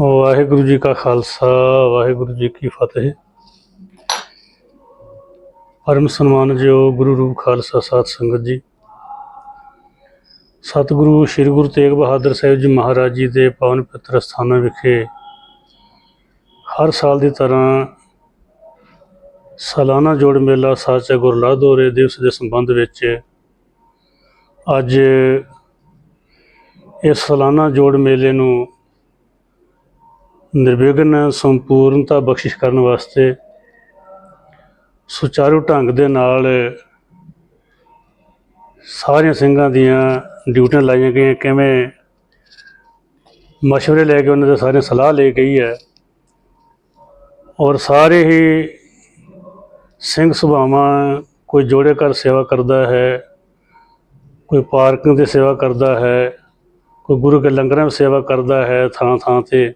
ਵਾਹਿਗੁਰੂ ਜੀ ਕਾ ਖਾਲਸਾ, ਵਾਹਿਗੁਰੂ ਜੀ ਕੀ ਫਤਿਹ। ਪਰਮ ਸਨਮਾਨਯੋਗ ਗੁਰੂ ਰੂਪ ਖਾਲਸਾ ਸਾਧ ਸੰਗਤ ਜੀ। ਸਤਿਗੁਰੂ ਸ੍ਰੀ ਗੁਰੂ ਤੇਗ ਬਹਾਦਰ ਸਾਹਿਬ ਜੀ ਮਹਾਰਾਜ ਜੀ ਦੇ ਪਾਵਨ ਪਵਿੱਤਰ ਸਥਾਨਾਂ ਵਿਖੇ ਹਰ ਸਾਲ ਦੀ ਤਰ੍ਹਾਂ ਸਾਲਾਨਾ ਜੋੜ ਮੇਲਾ ਸਾਚਾ ਗੁਰਲਾਦੋਰੇ ਦਿਵਸ ਦੇ ਸੰਬੰਧ ਵਿੱਚ। ਅੱਜ ਇਸ ਸਾਲਾਨਾ ਜੋੜ ਮੇਲੇ ਨੂੰ ਨਿਰਵਿਘਨ ਸੰਪੂਰਨਤਾ ਬਖਸ਼ਿਸ਼ ਕਰਨ ਵਾਸਤੇ ਸੁਚਾਰੂ ਢੰਗ ਦੇ ਨਾਲ ਸਾਰੀਆਂ ਸਿੰਘਾਂ ਦੀਆਂ ਡਿਊਟੀਆਂ ਲਾਈਆਂ ਗਈਆਂ, ਕਿਵੇਂ ਮਸ਼ਵਰੇ ਲੈ ਕੇ ਉਹਨਾਂ ਦੇ ਸਾਰੇ ਸਲਾਹ ਲੈ ਗਈ ਹੈ ਔਰ ਸਾਰੇ ਹੀ ਸਿੰਘ ਸੁਭਾਵਾਂ ਕੋਈ ਜੋੜੇ ਘਰ ਸੇਵਾ ਕਰਦਾ ਹੈ, ਕੋਈ ਪਾਰਕਿੰਗ ਦੀ ਸੇਵਾ ਕਰਦਾ ਹੈ, ਕੋਈ ਗੁਰੂ ਕੇ ਲੰਗਰਾਂ ਦੀ ਸੇਵਾ ਕਰਦਾ ਹੈ ਥਾਂ ਥਾਂ ਤੇ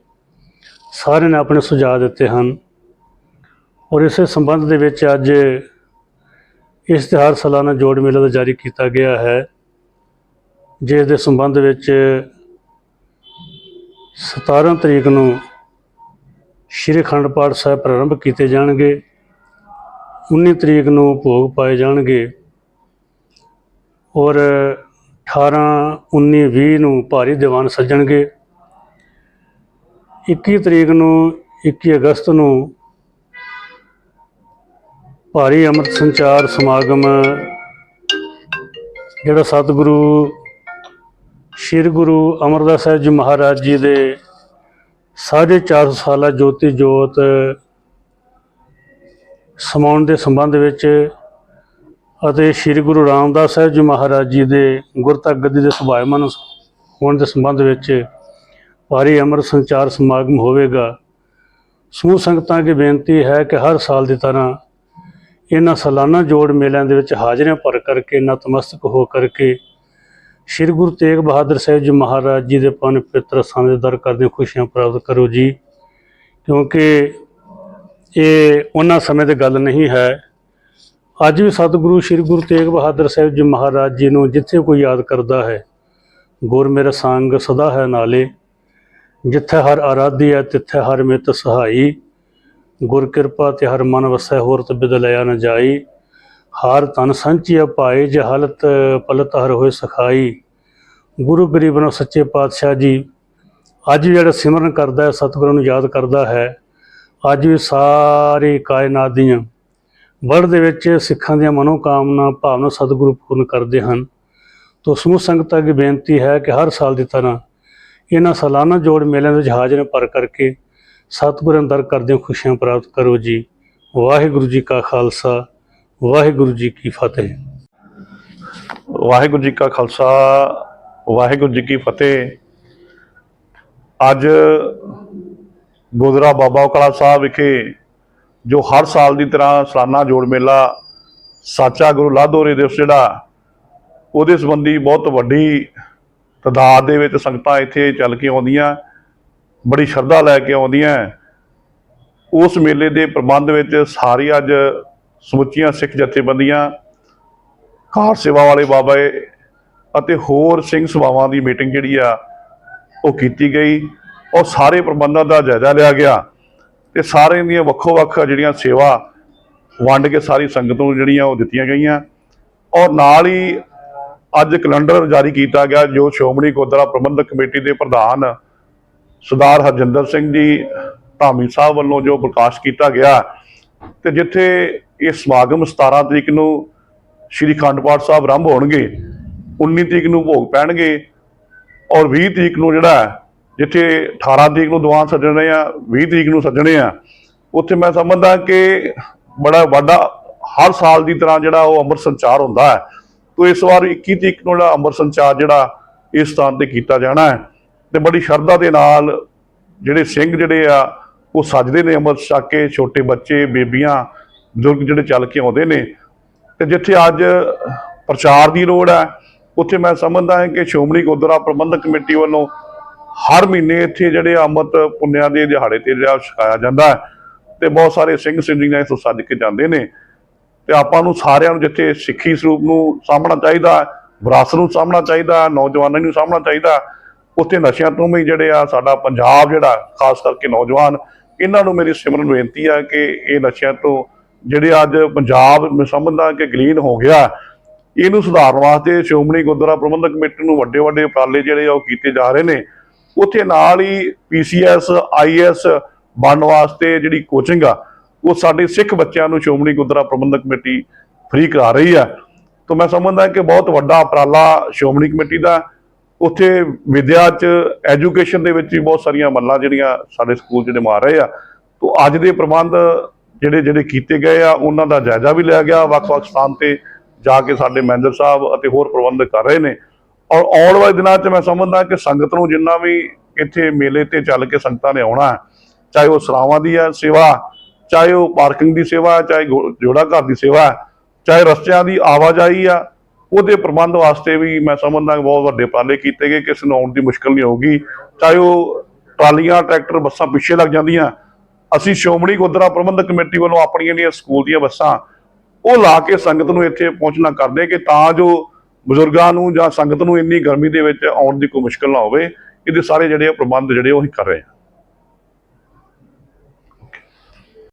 ਸਾਰਿਆਂ ਨੇ ਆਪਣੇ ਸੁਝਾਅ ਦਿੱਤੇ ਹਨ। ਔਰ ਇਸੇ ਸੰਬੰਧ ਦੇ ਵਿੱਚ ਅੱਜ ਇਸ਼ਤਿਹਾਰ ਸਾਲਾਨਾ ਜੋੜ ਮੇਲਾ ਦਾ ਜਾਰੀ ਕੀਤਾ ਗਿਆ ਹੈ। ਜਿਸ ਦੇ ਸੰਬੰਧ ਵਿੱਚ 17 ਤਰੀਕ ਨੂੰ ਸ਼੍ਰੀ ਅਖੰਡ ਪਾਠ ਸਾਹਿਬ ਪ੍ਰਾਰੰਭ ਕੀਤੇ ਜਾਣਗੇ। 19 ਤਰੀਕ ਨੂੰ ਭੋਗ ਪਾਏ ਜਾਣਗੇ। ਔਰ 18 19 20 ਨੂੰ ਭਾਰੀ ਦੀਵਾਨ ਸੱਜਣਗੇ। 21 ਤਰੀਕ ਨੂੰ 21 ਅਗਸਤ ਨੂੰ ਭਾਰੀ ਅੰਮ੍ਰਿਤ ਸੰਚਾਰ ਸਮਾਗਮ, ਜਿਹੜਾ ਸਤਿਗੁਰੂ ਸ੍ਰੀ ਗੁਰੂ ਅਮਰਦਾਸ ਸਾਹਿਬ ਜੀ ਮਹਾਰਾਜ ਜੀ ਦੇ ਸਾਢੇ ਚਾਰ ਸੌ ਸਾਲਾ ਜੋਤੀ ਜੋਤ ਸਮਾਉਣ ਦੇ ਸੰਬੰਧ ਵਿੱਚ ਅਤੇ ਸ੍ਰੀ ਗੁਰੂ ਰਾਮਦਾਸ ਸਾਹਿਬ ਜੀ ਮਹਾਰਾਜ ਜੀ ਦੇ ਗੁਰਤਕ ਗੱਦੀ ਦੇ ਸੁਭਾਇਮਾਨ ਹੋਣ ਦੇ ਸੰਬੰਧ ਵਿੱਚ ਭਾਰੀ ਅੰਮ੍ਰਿਤ ਸੰਚਾਰ ਸਮਾਗਮ ਹੋਵੇਗਾ, ਸਮੂਹ ਸੰਗਤਾਂ ਅੱਗੇ ਬੇਨਤੀ ਹੈ ਕਿ ਹਰ ਸਾਲ ਦੀ ਤਰ੍ਹਾਂ ਇਹਨਾਂ ਸਾਲਾਨਾ ਜੋੜ ਮੇਲਿਆਂ ਦੇ ਵਿੱਚ ਹਾਜ਼ਰੀਆਂ ਭਰ ਕਰਕੇ, ਨਤਮਸਤਕ ਹੋ ਕਰਕੇ ਸ੍ਰੀ ਗੁਰੂ ਤੇਗ ਬਹਾਦਰ ਸਾਹਿਬ ਜੀ ਮਹਾਰਾਜ ਜੀ ਦੇ ਪਨ ਪਿੱਤਰ ਸਥਾਨ ਦਰ ਕਰਦੇ ਖੁਸ਼ੀਆਂ ਪ੍ਰਾਪਤ ਕਰੋ ਜੀ। ਕਿਉਂਕਿ ਇਹ ਉਹਨਾਂ ਸਮੇਂ ਦੀ ਗੱਲ ਨਹੀਂ ਹੈ। ਅੱਜ ਵੀ ਸਤਿਗੁਰੂ ਸ੍ਰੀ ਗੁਰੂ ਤੇਗ ਬਹਾਦਰ ਸਾਹਿਬ ਜੀ ਮਹਾਰਾਜ ਜੀ ਨੂੰ ਜਿੱਥੇ ਕੋਈ ਯਾਦ ਕਰਦਾ ਹੈ, ਗੁਰ ਮੇਰਾ ਸੰਗ ਸਦਾ ਹੈ ਨਾਲੇ। ਜਿੱਥੇ ਹਰ ਆਰਾਧੀ ਹੈ, ਤਿੱਥੇ ਹਰ ਮਿਤ ਸਹਾਈ। ਗੁਰ ਕਿਰਪਾ ਤੇ ਹਰ ਮਨ ਵਸੈ, ਹੋਰ ਤਬਿਦ ਲਿਆ ਨ ਜਾਈ। ਹਰ ਤਨ ਸੰਚਿਆ ਪਾਏ ਜਹਲਤ ਪਲਤ ਹਰ ਹੋਏ ਸਖਾਈ। ਗੁਰੂ ਗਰੀਬਨੋ ਸੱਚੇ ਪਾਤਸ਼ਾਹ ਜੀ, ਅੱਜ ਵੀ ਜਿਹੜਾ ਸਿਮਰਨ ਕਰਦਾ ਹੈ, ਸਤਿਗੁਰੂ ਨੂੰ ਯਾਦ ਕਰਦਾ ਹੈ, ਅੱਜ ਵੀ ਸਾਰੀ ਕਾਇਨਾਤ ਦੀਆਂ ਵਰਡ ਦੇ ਵਿੱਚ ਸਿੱਖਾਂ ਦੀਆਂ ਮਨੋਕਾਮਨਾ, ਭਾਵਨਾ ਸਤਿਗੁਰੂ ਪੂਰਨ ਕਰਦੇ ਹਨ। ਤੋ ਸਮੂਹ ਸੰਗਤਾਂ ਦੀ ਬੇਨਤੀ ਹੈ ਕਿ ਹਰ ਸਾਲ ਦੀ ਤਰ੍ਹਾਂ ਇਹਨਾਂ ਸਾਲਾਨਾ ਜੋੜ ਮੇਲਿਆਂ ਦੇ ਵਿੱਚ ਹਾਜ਼ਰ ਪਰ ਕਰਕੇ ਸਤਿਗੁਰੂ ਅੰਦਰ ਕਰਦੇ ਖੁਸ਼ੀਆਂ ਪ੍ਰਾਪਤ ਕਰੋ ਜੀ। ਵਾਹਿਗੁਰੂ ਜੀ ਕਾ ਖਾਲਸਾ, ਵਾਹਿਗੁਰੂ ਜੀ ਕੀ ਫਤਿਹ। ਵਾਹਿਗੁਰੂ ਜੀ ਕਾ ਖਾਲਸਾ, ਵਾਹਿਗੁਰੂ ਜੀ ਕੀ ਫਤਿਹ। ਅੱਜ ਗੁਰਦੁਆਰਾ ਬਾਬਾ ਕਲਾ ਸਾਹਿਬ ਵਿਖੇ ਜੋ ਹਰ ਸਾਲ ਦੀ ਤਰ੍ਹਾਂ ਸਾਲਾਨਾ ਜੋੜ ਮੇਲਾ ਸਾਚਾ ਗੁਰੂ ਲਾਧੋਰੇ ਦਿਵਸ ਜਿਹੜਾ, ਉਹਦੇ ਸੰਬੰਧੀ ਬਹੁਤ ਵੱਡੀ ਤਦਾਦ ਦੇ ਵਿੱਚ ਸੰਗਤਾਂ ਇੱਥੇ ਚੱਲ ਕੇ ਆਉਂਦੀਆਂ, ਬੜੀ ਸ਼ਰਧਾ ਲੈ ਕੇ ਆਉਂਦੀਆਂ। ਉਸ ਮੇਲੇ ਦੇ ਪ੍ਰਬੰਧ ਵਿੱਚ ਸਾਰੀ ਅੱਜ ਸਮੁੱਚੀਆਂ ਸਿੱਖ ਜਥੇਬੰਦੀਆਂ, ਕਾਰ ਸੇਵਾ ਵਾਲੇ ਬਾਬਾ ਅਤੇ ਹੋਰ ਸਿੰਘ ਸਭਾਵਾਂ ਦੀ ਮੀਟਿੰਗ ਜਿਹੜੀ ਆ, ਉਹ ਕੀਤੀ ਗਈ। ਔਰ ਸਾਰੇ ਪ੍ਰਬੰਧਾਂ ਦਾ ਜਾਇਜ਼ਾ ਲਿਆ ਗਿਆ ਤੇ ਸਾਰਿਆਂ ਦੀਆਂ ਵੱਖੋ ਵੱਖ ਜਿਹੜੀਆਂ ਸੇਵਾ ਵੰਡ ਕੇ ਸਾਰੀ ਸੰਗਤ ਨੂੰ ਜਿਹੜੀਆਂ ਉਹ ਦਿੱਤੀਆਂ ਗਈਆਂ। ਔਰ ਨਾਲ ਹੀ ਅੱਜ ਕੈਲੰਡਰ ਜਾਰੀ ਕੀਤਾ ਗਿਆ, ਜੋ ਸ਼੍ਰੋਮਣੀ ਗੁਰਦੁਆਰਾ ਪ੍ਰਬੰਧਕ ਕਮੇਟੀ ਦੇ ਪ੍ਰਧਾਨ ਸਰਦਾਰ ਹਰਜਿੰਦਰ ਸਿੰਘ ਜੀ, ਧਾਮੀ ਸਾਹਿਬ ਵੱਲੋਂ ਜੋ ਪ੍ਰਕਾਸ਼ ਕੀਤਾ ਗਿਆ ਤੇ ਜਿੱਥੇ ਇਹ ਸਮਾਗਮ 17 ਤਰੀਕ ਨੂੰ ਸ਼੍ਰੀ ਅਖੰਡ ਪਾਠ ਸਾਹਿਬ ਆਰੰਭ ਹੋਣਗੇ 19 ਤਰੀਕ ਨੂੰ ਭੋਗ ਪੈਣਗੇ ਔਰ 20 ਤਰੀਕ ਨੂੰ ਜਿਹੜਾ ਜਿੱਥੇ 18 ਤਰੀਕ ਨੂੰ ਦੀਵਾਨ ਸੱਜਣੇ ਆ 20 ਤਰੀਕ ਨੂੰ ਸੱਜਣੇ ਆ, ਉੱਥੇ ਮੈਂ ਸਮਝਦਾ ਕਿ ਬੜਾ ਵੱਡਾ ਹਰ ਸਾਲ ਦੀ ਤਰ੍ਹਾਂ ਜਿਹੜਾ ਉਹ ਅੰਮ੍ਰਿਤ ਸੰਚਾਰ ਹੁੰਦਾ ਹੈ। ਤੋ ਇਸ ਵਾਰ 21 ਤਰੀਕ ਨੂੰ ਜਿਹੜਾ ਅੰਮ੍ਰਿਤ ਸੰਚਾਰ ਜਿਹੜਾ ਇਸ ਸਥਾਨ ਤੇ ਕੀਤਾ ਜਾਣਾ ਹੈ ਤੇ ਬੜੀ ਸ਼ਰਧਾ ਦੇ ਨਾਲ ਜਿਹੜੇ ਸਿੰਘ ਜਿਹੜੇ ਆ, ਉਹ ਸੱਜਦੇ ਨੇ ਅੰਮ੍ਰਿਤ ਛਕ ਕੇ, ਛੋਟੇ ਬੱਚੇ, ਬੇਬੀਆਂ, ਬਜ਼ੁਰਗ ਜਿਹੜੇ ਚੱਲ ਕੇ ਆਉਂਦੇ ਨੇ। ਤੇ ਜਿੱਥੇ ਅੱਜ ਪ੍ਰਚਾਰ ਦੀ ਲੋੜ ਹੈ, ਉੱਥੇ ਮੈਂ ਸਮਝਦਾ ਹਾਂ ਕਿ ਸ਼੍ਰੋਮਣੀ ਗੁਰਦੁਆਰਾ ਪ੍ਰਬੰਧਕ ਕਮੇਟੀ ਵੱਲੋਂ ਹਰ ਮਹੀਨੇ ਇੱਥੇ ਜਿਹੜੇ ਅੰਮ੍ਰਿਤ ਪੁੰਨਿਆਂ ਦੇ ਦਿਹਾੜੇ ਤੇ ਜਿਹੜਾ ਛਕਾਇਆ ਜਾਂਦਾ ਹੈ ਤੇ ਬਹੁਤ ਸਾਰੇ ਸਿੰਘ ਸਿੰਘੀਆਂ ਇਸ ਸੱਜ ਕੇ ਜਾਂਦੇ ਨੇ। ਤੇ ਆਪਾਂ ਨੂੰ ਸਾਰਿਆਂ ਨੂੰ ਜਿੱਥੇ ਸਿੱਖੀ ਸਰੂਪ ਨੂੰ ਸਾਂਭਣਾ ਚਾਹੀਦਾ ਹੈ, ਵਿਰਾਸਤ ਨੂੰ ਸਾਂਭਣਾ ਚਾਹੀਦਾ ਨੌਜਵਾਨਾਂ ਨੂੰ ਸਾਂਭਣਾ ਚਾਹੀਦਾ ਉੱਥੇ ਨਸ਼ਿਆਂ ਤੋਂ ਵੀ ਜਿਹੜੇ ਆ ਸਾਡਾ ਪੰਜਾਬ ਜਿਹੜਾ ਖਾਸ ਕਰਕੇ ਨੌਜਵਾਨ ਇਹਨਾਂ ਨੂੰ ਮੇਰੀ ਸਿਮਰਨ ਬੇਨਤੀ ਆ ਕਿ ਇਹ ਨਸ਼ਿਆਂ ਤੋਂ ਜਿਹੜੇ ਅੱਜ ਪੰਜਾਬ ਮੈਂ ਸਮਝਦਾ ਕਿ ਗਲੀਨ ਹੋ ਗਿਆ ਇਹਨੂੰ ਸੁਧਾਰਨ ਵਾਸਤੇ ਸ਼੍ਰੋਮਣੀ ਗੁਰਦੁਆਰਾ ਪ੍ਰਬੰਧਕ ਕਮੇਟੀ ਨੂੰ ਵੱਡੇ ਵੱਡੇ ਉਪਰਾਲੇ ਜਿਹੜੇ ਆ ਉਹ ਕੀਤੇ ਜਾ ਰਹੇ ਨੇ। ਉੱਥੇ ਨਾਲ ਹੀ ਪੀਸੀਐਸ ਆਈਐਸ ਬਣਨ ਵਾਸਤੇ ਜਿਹੜੀ ਕੋਚਿੰਗ ਆ ਉਹ ਸਾਡੇ ਸਿੱਖ ਬੱਚਿਆਂ ਨੂੰ ਸ਼੍ਰੋਮਣੀ ਗੁਰਦੁਆਰਾ ਪ੍ਰਬੰਧਕ ਕਮੇਟੀ ਫ੍ਰੀ ਕਰਾ ਰਹੀ ਹੈ। ਤਾਂ ਮੈਂ ਸਮਝਦਾ ਕਿ ਬਹੁਤ ਵੱਡਾ ਉਪਰਾਲਾ ਸ਼੍ਰੋਮਣੀ ਕਮੇਟੀ ਦਾ। ਉੱਥੇ ਵਿਦਿਆ ਚ ਐਜੂਕੇਸ਼ਨ ਦੇ ਵਿੱਚ ਵੀ ਬਹੁਤ ਸਾਰੀਆਂ ਮੱਲਾਂ ਜਿਹੜੀਆਂ ਸਾਡੇ ਸਕੂਲ ਜਿਹੜੇ ਮਾਰ ਰਹੇ ਆ। ਤੋਂ ਅੱਜ ਦੇ ਪ੍ਰਬੰਧ ਜਿਹੜੇ ਜਿਹੜੇ ਕੀਤੇ ਗਏ ਆ, ਉਹਨਾਂ ਦਾ ਜਾਇਜ਼ਾ ਵੀ ਲਿਆ ਗਿਆ। ਵੱਖ-ਵੱਖ ਸਥਾਨ ਤੇ ਜਾ ਕੇ ਸਾਡੇ ਮੈਨੇਜਰ ਸਾਹਿਬ ਅਤੇ ਹੋਰ ਪ੍ਰਬੰਧਕ ਕਰ ਰਹੇ ਨੇ। ਔਰ ਆਉਣ ਵਾਲੇ ਦਿਨਾਂ 'ਚ ਮੈਂ ਸਮਝਦਾ ਕਿ ਸੰਗਤ ਨੂੰ ਜਿੰਨਾ ਵੀ ਇੱਥੇ ਮੇਲੇ ਤੇ ਚੱਲ ਕੇ ਸੰਗਤਾਂ ਨੇ ਆਉਣਾ, ਚਾਹੇ ਉਹ ਸਰਾਵਾਂ ਦੀ ਹੈ, ਸੇਵਾ ਚਾਹੇ ਉਹ ਪਾਰਕਿੰਗ ਦੀ ਸੇਵਾ ਹੈ, ਚਾਹੇ ਜੋੜਾ ਘਰ ਦੀ ਸੇਵਾ ਹੈ, ਚਾਹੇ ਰਸਤਿਆਂ ਦੀ ਆਵਾਜਾਈ ਆ ਉਹਦੇ ਪ੍ਰਬੰਧ ਵਾਸਤੇ ਵੀ ਮੈਂ ਸਮਝਦਾ ਬਹੁਤ ਵੱਡੇ ਉਪਰਾਲੇ ਕੀਤੇ ਗਏ ਕਿਸੇ ਨੂੰ ਆਉਣ ਦੀ ਮੁਸ਼ਕਲ ਨਹੀਂ ਹੋਊਗੀ। ਚਾਹੇ ਉਹ ਟਰਾਲੀਆਂ ਟਰੈਕਟਰ ਬੱਸਾਂ ਪਿੱਛੇ ਲੱਗ ਜਾਂਦੀਆਂ ਅਸੀਂ ਸ਼੍ਰੋਮਣੀ ਗੁਰਦੁਆਰਾ ਪ੍ਰਬੰਧਕ ਕਮੇਟੀ ਵੱਲੋਂ ਆਪਣੀਆਂ ਜਿਹੜੀਆਂ ਸਕੂਲ ਦੀਆਂ ਬੱਸਾਂ ਉਹ ਲਾ ਕੇ ਸੰਗਤ ਨੂੰ ਇੱਥੇ ਪਹੁੰਚਣਾ ਕਰਦੇ ਕਿ ਤਾਂ ਜੋ ਬਜ਼ੁਰਗਾਂ ਨੂੰ ਜਾਂ ਸੰਗਤ ਨੂੰ ਇੰਨੀ ਗਰਮੀ ਦੇ ਵਿੱਚ ਆਉਣ ਦੀ ਕੋਈ ਮੁਸ਼ਕਲ ਨਾ ਹੋਵੇ ਇਹਦੇ ਸਾਰੇ ਜਿਹੜੇ ਪ੍ਰਬੰਧ ਜਿਹੜੇ ਉਹ ਹੀ ਕਰ ਰਹੇ ਹਾਂ।